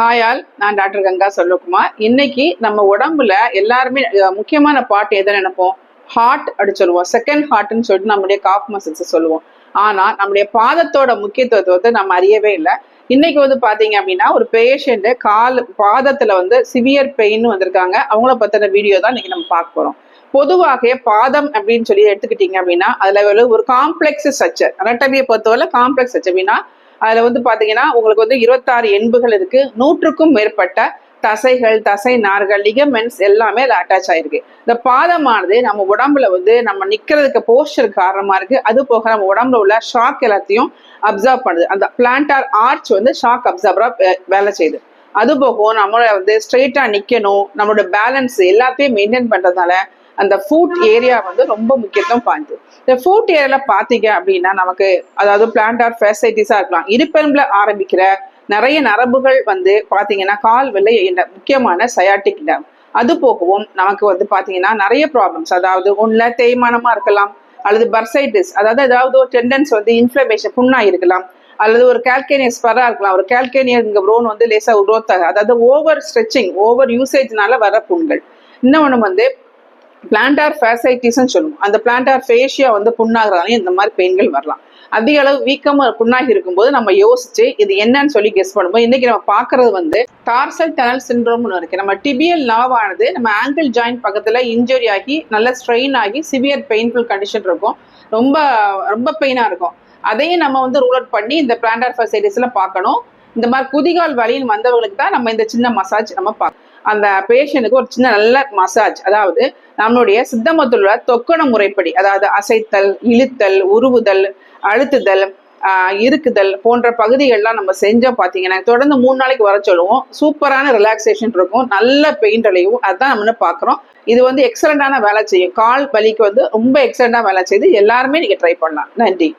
Hi all நான் doctor Ganga Selvakumar இன்னைக்கு நம்ம உடம்புல எல்லாருமே முக்கியமான பாட்டு எதை நினைப்போம்? ஹார்ட் அப்படி சொல்லுவோம். செகண்ட் ஹார்ட்னு சொல்லிட்டு நம்மளுடைய காஃப் மசில்ஸ் சொல்லுவோம். ஆனா நம்முடைய பாதத்தோட முக்கியத்துவத்தை வந்து நம்ம அறியவே இல்லை. இன்னைக்கு வந்து பாத்தீங்க அப்படின்னா ஒரு பேஷண்ட் கால் பாதத்துல வந்து சிவியர் பெயின் வந்திருக்காங்க. அவங்கள பத்தின வீடியோ தான் இன்னைக்கு நம்ம பார்க்க போறோம். பொதுவாக பாதம் அப்படின்னு சொல்லி எடுத்துக்கிட்டீங்க அப்படின்னா அதுல ஒரு காம்ப்ளெக்ஸ் ஸ்ட்ரக்சர் அனட்டமியை பொறுத்தவரை காம்ப்ளெக்ஸ் ஸ்ட்ரக்சர் அப்படின்னா அதுல வந்து பாத்தீங்கன்னா உங்களுக்கு வந்து இருபத்தாறு எண்புகள் இருக்கு. நூற்றுக்கும் மேற்பட்ட தசைகள் தசை நார்கள் லிகமெண்ட்ஸ் எல்லாமே அதில் அட்டாச் ஆயிருக்கு. இந்த பாதமானது நம்ம உடம்புல வந்து நம்ம நிக்கிறதுக்கு போஸ்டர் காரணமா இருக்கு. அது போக நம்ம உடம்புல உள்ள ஷாக் எல்லாத்தையும் அப்சர்வ் பண்ணுது. அந்த பிளான்டார் ஆர்ச் வந்து ஷாக் அப்சர்வரா வேலை செய்யுது. அது போக நம்மள வந்து ஸ்ட்ரெயிட்டா நிக்கணும். நம்மளோட பேலன்ஸ் எல்லாத்தையும் மெயின்டைன் பண்றதுனால அந்த ஃபுட் ஏரியா வந்து ரொம்ப முக்கியத்துவம் பாய்ந்து இந்த ஃபுட் ஏரியாவில் பார்த்தீங்க அப்படின்னா நமக்கு அதாவது பிளான்டார் ஃபேசைட்டிஸா இருக்கலாம். இருப்பெரும்பில் ஆரம்பிக்கிற நிறைய நரம்புகள் வந்து பார்த்தீங்கன்னா கால் வெள்ளை என்ற முக்கியமான சயாட்டிக் nerve அது போகவும் நமக்கு வந்து பார்த்தீங்கன்னா நிறைய ப்ராப்ளம்ஸ் அதாவது ஒன்றில் தேய்மானமாக இருக்கலாம் அல்லது பர்சைட்டிஸ் அதாவது ஏதாவது ஒரு டெண்டன்ஸ் வந்து இன்ஃப்ளமேஷன் புண்ணாக இருக்கலாம் அல்லது ஒரு கால்கேனியஸ் பரா இருக்கலாம். ஒரு கால்கேனியர் ப்ரோன் வந்து லேசாக growth ஆகும் அதாவது ஓவர் ஸ்ட்ரெச்சிங் ஓவர் யூசேஜ்னால வர புண்கள். இன்னொன்று வந்து பிளான்டார் ஃபேசைட்டிஸ்ன்னு சொல்லுவோம். அந்த பிளான்டார் ஃபேஷியா வந்து புண்ணாகிறதால இந்த மாதிரி பெயின்கள் வரலாம். அதிக அளவு வீக்கமா புண்ணாகி இருக்கும்போது நம்ம யோசிச்சு இது என்னன்னு சொல்லி கெஸ் பண்ணும்போது இன்னைக்கு நம்ம பார்க்கறது வந்து டார்சல் டனல் சின்ரோம்னு இருக்கு. நம்ம டிபியல் நாவானது நம்ம ஆங்கிள் ஜாயிண்ட் பக்கத்துல இன்ஜுரி ஆகி நல்ல ஸ்ட்ரெயின் ஆகி சிவியர் பெயின்ஃபுல் கண்டிஷன் இருக்கும். ரொம்ப ரொம்ப பெயினா இருக்கும். அதையும் நம்ம வந்து ரூல் அவுட் பண்ணி இந்த பிளான்டார் ஃபெசிலிட்டிஸ்ல பார்க்கணும். இந்த மாதிரி குதிகால் வழியில் வந்தவங்களுக்கு தான் நம்ம இந்த சின்ன மசாஜ் நம்ம பார்க்கணும். அந்த பேஷண்ட்டுக்கு ஒரு சின்ன நல்ல மசாஜ் அதாவது நம்மளுடைய சித்தமத்தில் உள்ள தொக்கண முறைப்படி அதாவது அசைத்தல் இழுத்தல் உருவுதல் அழுத்துதல் ஆஹ் இருக்குதல் போன்ற பகுதிகள்லாம் நம்ம செஞ்சோம் பார்த்தீங்கன்னா தொடர்ந்து மூணு நாளைக்கு வர சொல்லுவோம். சூப்பரான ரிலாக்ஸேஷன் இருக்கும். நல்ல பெயின் அலையும். அதுதான் நம்ம பார்க்குறோம் இது வந்து எக்ஸலண்டான வேலை செய்யும். கால் வலிக்கு வந்து ரொம்ப எக்ஸலண்டாக வேலை செய்து எல்லாருமே நீங்கள் ட்ரை பண்ணலாம். நன்றி.